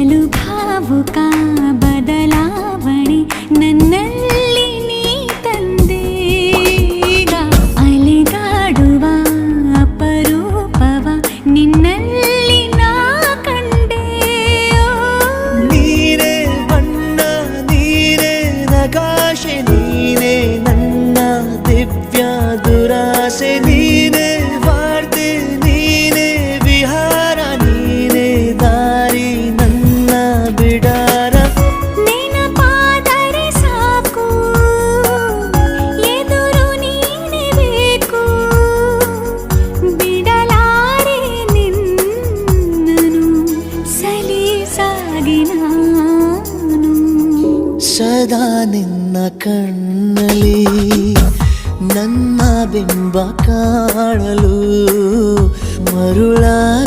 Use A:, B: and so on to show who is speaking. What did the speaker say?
A: ಬಲು ಭಾವುಕ ಬದಲಾವಣೆ ನನ್ನಲ್ಲಿ ನೀ ತಂದೀಗ. ಅಲೆಗಾಡುವ ಅಪರೂಪವ ನಿನ್ನಲ್ಲಿ ನಾ ಕಂಡೆ
B: ನೀನೇ ಬಣ್ಣ, ನೀನೇ ನಗಾಶೆ, ನೀನೇ ನನ್ನ ದಿವ್ಯ ದುರಾಸೆ ಸದಾ ನಿನ್ನ ಕಣ್ಣಲ್ಲಿ ನನ್ನ ಬಿಂಬ ಕಾಣಲು ಮರುಳಾಗಿ ಹೋದೆನು